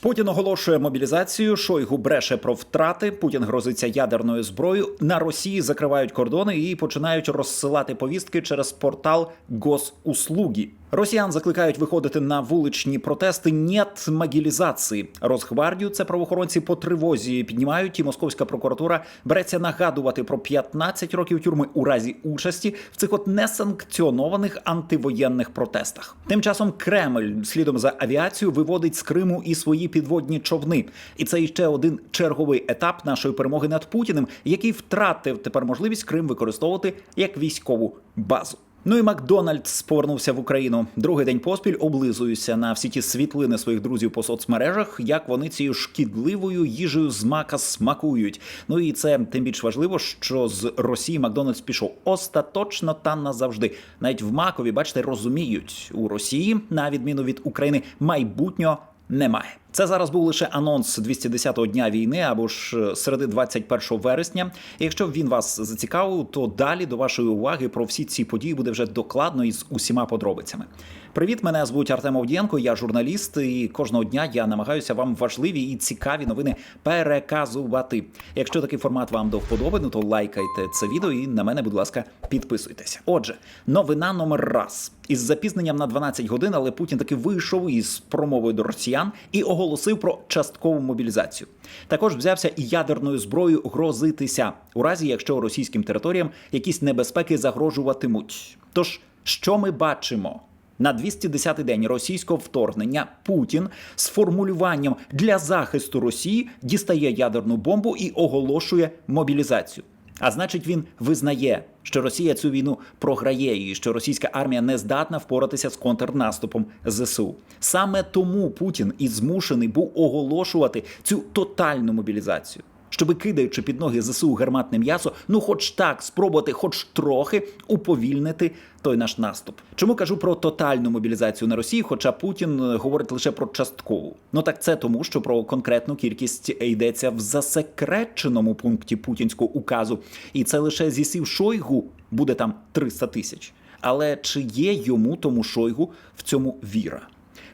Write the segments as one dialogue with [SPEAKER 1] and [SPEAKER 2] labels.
[SPEAKER 1] Путін оголошує мобілізацію. Шойгу бреше про втрати. Путін грозиться ядерною зброєю. На Росії закривають кордони і починають розсилати повістки через портал Госуслуги. Росіян закликають виходити на вуличні протести. Нєт могілізації. Росгвардію це правоохоронці по тривозі піднімають. І московська прокуратура береться нагадувати про 15 років тюрми у разі участі в цих от несанкціонованих антивоєнних протестах. Тим часом Кремль слідом за авіацією виводить з Криму і свої підводні човни. І це іще один черговий етап нашої перемоги над Путіним, який втратив тепер можливість Крим використовувати як військову базу. Ну і Макдональдс повернувся в Україну. Другий день поспіль облизуюся на всі ті світлини своїх друзів по соцмережах, як вони цією шкідливою їжею з мака смакують. Ну і це тим більш важливо, що з Росії Макдональдс пішов остаточно та назавжди. Навіть в Макові, бачите, розуміють у Росії, на відміну від України, майбутнього немає. Це зараз був лише анонс 210-го дня війни або ж е, середи 21 вересня. І якщо він вас зацікавив, то далі до вашої уваги про всі ці події буде вже докладно і з усіма подробицями. Привіт, мене звуть Артем Овдієнко, я журналіст, і кожного дня я намагаюся вам важливі і цікаві новини переказувати. Якщо такий формат вам до вподоби, ну то лайкайте це відео і на мене, будь ласка, підписуйтеся. Отже, новина номер раз із запізненням на 12 годин, але Путін таки вийшов із промовою до росіян і оголосив про часткову мобілізацію. Також взявся і ядерною зброєю грозитися у разі, якщо російським територіям якісь небезпеки загрожуватимуть. Тож, що ми бачимо? На 210-й день російського вторгнення Путін з формулюванням для захисту Росії дістає ядерну бомбу і оголошує мобілізацію. А значить, він визнає, що Росія цю війну програє і що російська армія не здатна впоратися з контрнаступом ЗСУ. Саме тому Путін і змушений був оголошувати цю тотальну мобілізацію. Щоби кидаючи під ноги ЗСУ гарматне м'ясо, ну хоч так спробувати, хоч трохи уповільнити той наш наступ. Чому кажу про тотальну мобілізацію на Росії? Хоча Путін е, говорить лише про часткову. Ну так це тому, що про конкретну кількість йдеться в засекреченому пункті путінського указу, і це лише зі слів Шойгу буде там 300 тисяч. Але чи є йому тому Шойгу в цьому віра?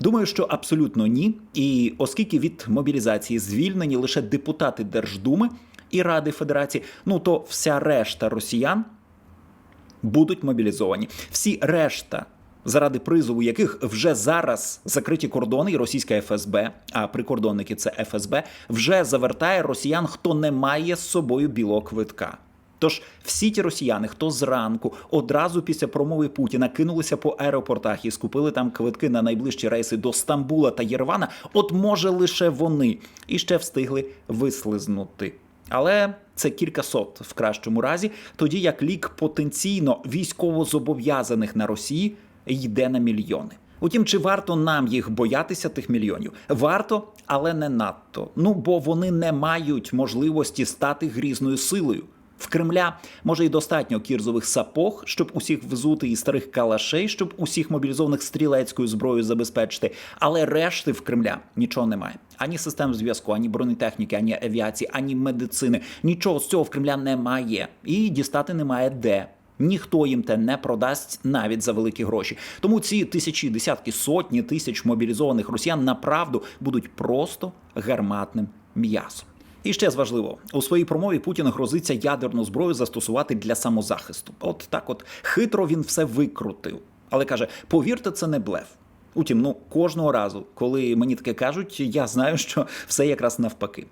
[SPEAKER 1] Думаю, що абсолютно ні. І оскільки від мобілізації звільнені лише депутати Держдуми і Ради Федерації, ну то вся решта росіян будуть мобілізовані. Всі решта. Заради призову яких вже зараз закриті кордони і російська ФСБ, а прикордонники це ФСБ, вже завертає росіян, хто не має з собою білого квитка. Тож всі ті росіяни, хто зранку одразу після промови Путіна кинулися по аеропортах і скупили там квитки на найближчі рейси до Стамбула та Єрвана, от може лише вони і ще встигли вислизнути. Але це кількасот в кращому разі, тоді як лік потенційно військовозобов'язаних на Росії йде на мільйони. Утім, чи варто нам їх боятися тих мільйонів? Варто, але не надто. Ну бо вони не мають можливості стати грізною силою. В Кремля може й достатньо кірзових сапог, щоб усіх взути, і старих калашей, щоб усіх мобілізованих стрілецькою зброєю забезпечити. Але решти в Кремля нічого немає. Ані систем зв'язку, ані бронетехніки, ані авіації, ані медицини. Нічого з цього в Кремля немає. І дістати немає де. Ніхто їм те не продасть навіть за великі гроші. Тому ці тисячі, десятки, сотні тисяч мобілізованих росіян направду будуть просто гарматним м'ясом. І ще з важливо, у своїй промові Путін грозиться ядерну зброю застосувати для самозахисту. От так, от хитро він все викрутив. Але каже: повірте, це не блеф. Утім, ну кожного разу, коли мені таке кажуть, я знаю, що все якраз навпаки.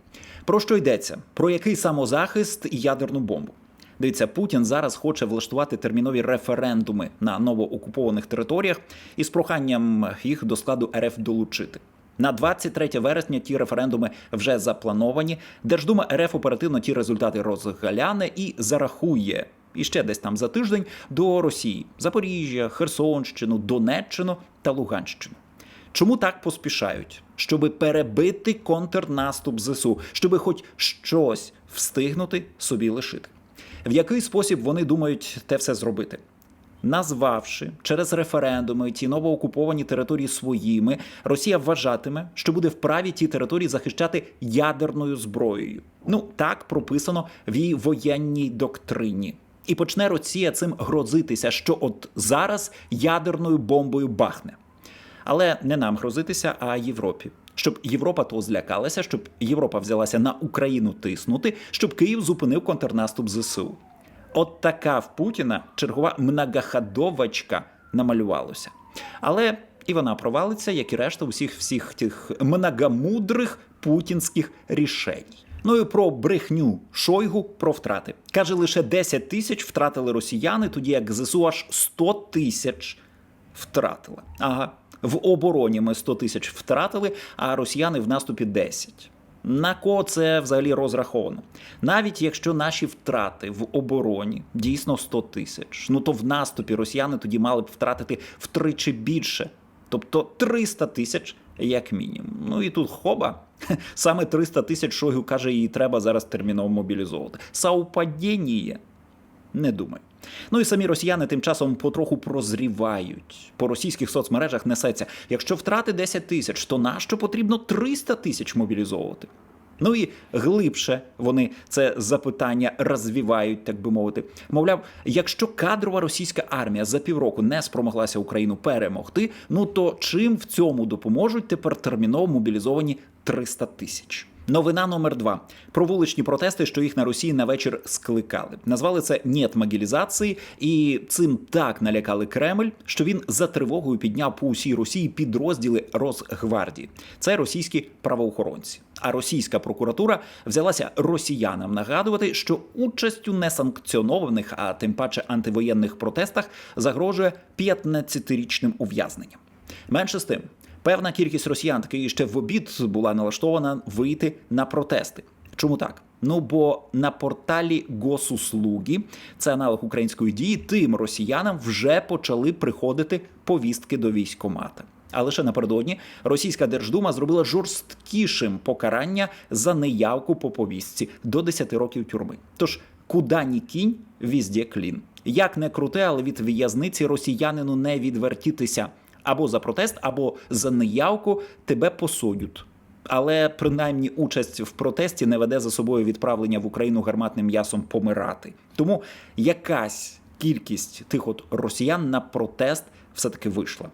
[SPEAKER 1] Про що йдеться? Про який самозахист і ядерну бомбу? Дивіться, Путін зараз хоче влаштувати термінові референдуми на новоокупованих територіях із проханням їх до складу РФ долучити. На 23 вересня ті референдуми вже заплановані. Держдума РФ оперативно ті результати розгаляне і зарахує. І ще десь там за тиждень до Росії Запоріжжя, Херсонщину, Донеччину та Луганщину. Чому так поспішають? Щоби перебити контрнаступ ЗСУ, щоби хоч щось встигнути собі лишити. В який спосіб вони думають те все зробити? Назвавши через референдуми ті новоокуповані території своїми, Росія вважатиме, що буде вправі ті території захищати ядерною зброєю. Ну так прописано в її воєнній доктрині. І почне Росія цим грозитися, що от зараз ядерною бомбою бахне. Але не нам грозитися, а Європі. Щоб Європа то злякалася, щоб Європа взялася на Україну тиснути, щоб Київ зупинив контрнаступ ЗСУ. От така в Путіна чергова многоходовочка намалювалася. Але і вона провалиться, як і решта усіх всіх тих многомудрих путінських рішень. Ну і про брехню Шойгу про втрати. Каже, лише 10 тисяч втратили росіяни, тоді як ЗСУ аж 100 тисяч втратила. Ага, в обороні ми 100 тисяч втратили, а росіяни в наступі 10. На кого це взагалі розраховано? Навіть якщо наші втрати в обороні дійсно 100 тисяч, ну то в наступі росіяни тоді мали б втратити втричі більше, тобто 300 тисяч як мінімум. Ну і тут хоба. Саме 300 тисяч Шойгу каже, її треба зараз терміново мобілізовувати. Саупадіння? Не думаю. Ну і самі росіяни тим часом потроху прозрівають. По російських соцмережах несеться. Якщо втрати 10 тисяч, то нащо потрібно 300 тисяч мобілізовувати? Ну і глибше вони це запитання розвівають, так би мовити. Мовляв, якщо кадрова російська армія за півроку не спромоглася Україну перемогти, ну то чим в цьому допоможуть тепер терміново мобілізовані 300 тисяч? Новина номер два про вуличні протести, що їх на Росії на вечір скликали. Назвали це «Нєт мобілізації, і цим так налякали Кремль, що він за тривогою підняв по усій Росії підрозділи Росгвардії. Це російські правоохоронці. А російська прокуратура взялася росіянам нагадувати, що участь у несанкціонованих, а тим паче антивоєнних протестах загрожує 15-річним ув'язненням. Менше з тим. Певна кількість росіян таки ще в обід була налаштована вийти на протести. Чому так? Ну бо на порталі Госуслуги, це аналог української дії, тим росіянам вже почали приходити повістки до військомата. А лише напередодні російська держдума зробила жорсткішим покарання за неявку по повістці до 10 років тюрми. Тож куди ні кінь, візде клін. Як не круте, але від в'язниці росіянину не відвертітися або за протест, або за неявку тебе посудять. Але принаймні участь в протесті не веде за собою відправлення в Україну гарматним м'ясом помирати. Тому якась кількість тих от росіян на протест все-таки вийшла.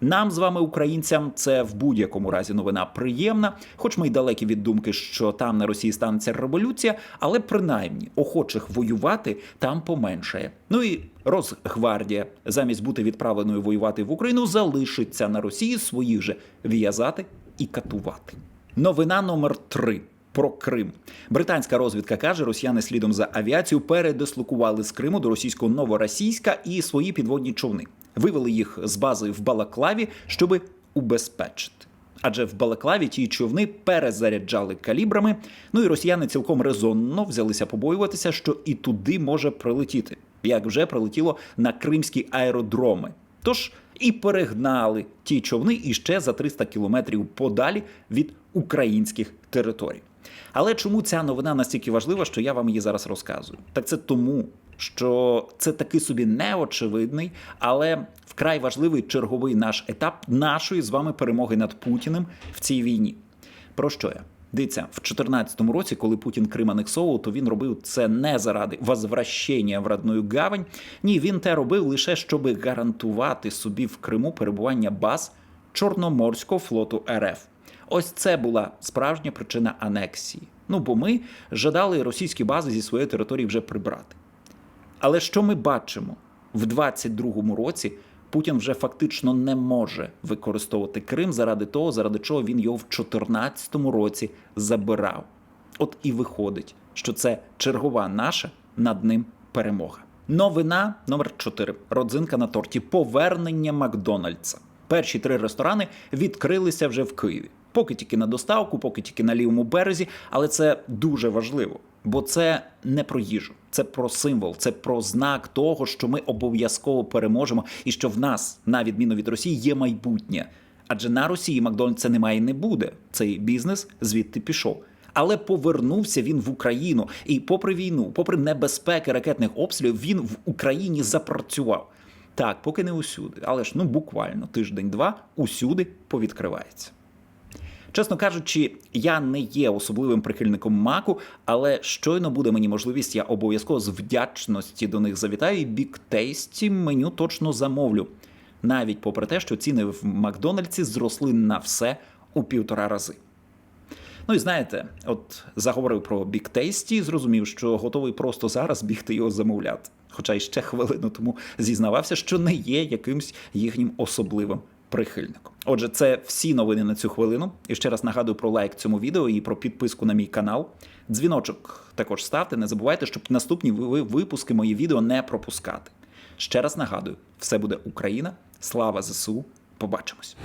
[SPEAKER 1] Нам з вами, українцям, це в будь-якому разі новина приємна, хоч ми й далекі від думки, що там на Росії станеться революція, але принаймні охочих воювати там поменшає. Ну і Росгвардія, замість бути відправленою воювати в Україну, залишиться на Росії своїх же в'язати і катувати. Новина номер три. Про Крим британська розвідка каже, росіяни слідом за авіацію передислокували з Криму до російського новоросійська і свої підводні човни. Вивели їх з бази в Балаклаві, щоби убезпечити. Адже в Балаклаві ті човни перезаряджали калібрами. Ну і росіяни цілком резонно взялися побоюватися, що і туди може прилетіти, як вже прилетіло на кримські аеродроми. Тож і перегнали ті човни іще за 300 кілометрів подалі від українських територій. Але чому ця новина настільки важлива, що я вам її зараз розказую? Так це тому, що це такий собі неочевидний, але вкрай важливий черговий наш етап нашої з вами перемоги над Путіним в цій війні. Про що я? Дивіться, в 2014 році, коли Путін Крим анексовував, то він робив це не заради возвращення в родную гавань. Ні, він те робив лише щоб гарантувати собі в Криму перебування баз Чорноморського флоту РФ. Ось це була справжня причина анексії. Ну бо ми жадали російські бази зі своєї території вже прибрати. Але що ми бачимо в 22-му році? Путін вже фактично не може використовувати Крим заради того, заради чого він його в 2014 році забирав. От і виходить, що це чергова наша над ним перемога. Новина номер 4. Родзинка на торті. Повернення Макдональдса. Перші три ресторани відкрилися вже в Києві. Поки тільки на доставку, поки тільки на лівому березі, але це дуже важливо, бо це не про їжу, це про символ, це про знак того, що ми обов'язково переможемо, і що в нас, на відміну від Росії, є майбутнє. Адже на Росії Макдональдса немає і не буде. Цей бізнес звідти пішов. Але повернувся він в Україну, і попри війну, попри небезпеки ракетних обстрілів, він в Україні запрацював. Так, поки не усюди, але ж ну буквально тиждень-два усюди повідкривається. Чесно кажучи, я не є особливим прихильником маку, але щойно буде мені можливість, я обов'язково з вдячності до них завітаю і біктейсті меню точно замовлю. Навіть попри те, що ціни в Макдональдсі зросли на все у півтора рази. Ну і знаєте, от заговорив про Big Tasty, зрозумів, що готовий просто зараз бігти його замовляти. Хоча й ще хвилину тому зізнавався, що не є якимсь їхнім особливим прихильником. Отже, це всі новини на цю хвилину. І ще раз нагадую про лайк цьому відео і про підписку на мій канал. Дзвіночок також ставте. Не забувайте, щоб наступні випуски мої відео не пропускати. Ще раз нагадую: все буде Україна, слава ЗСУ. Побачимось.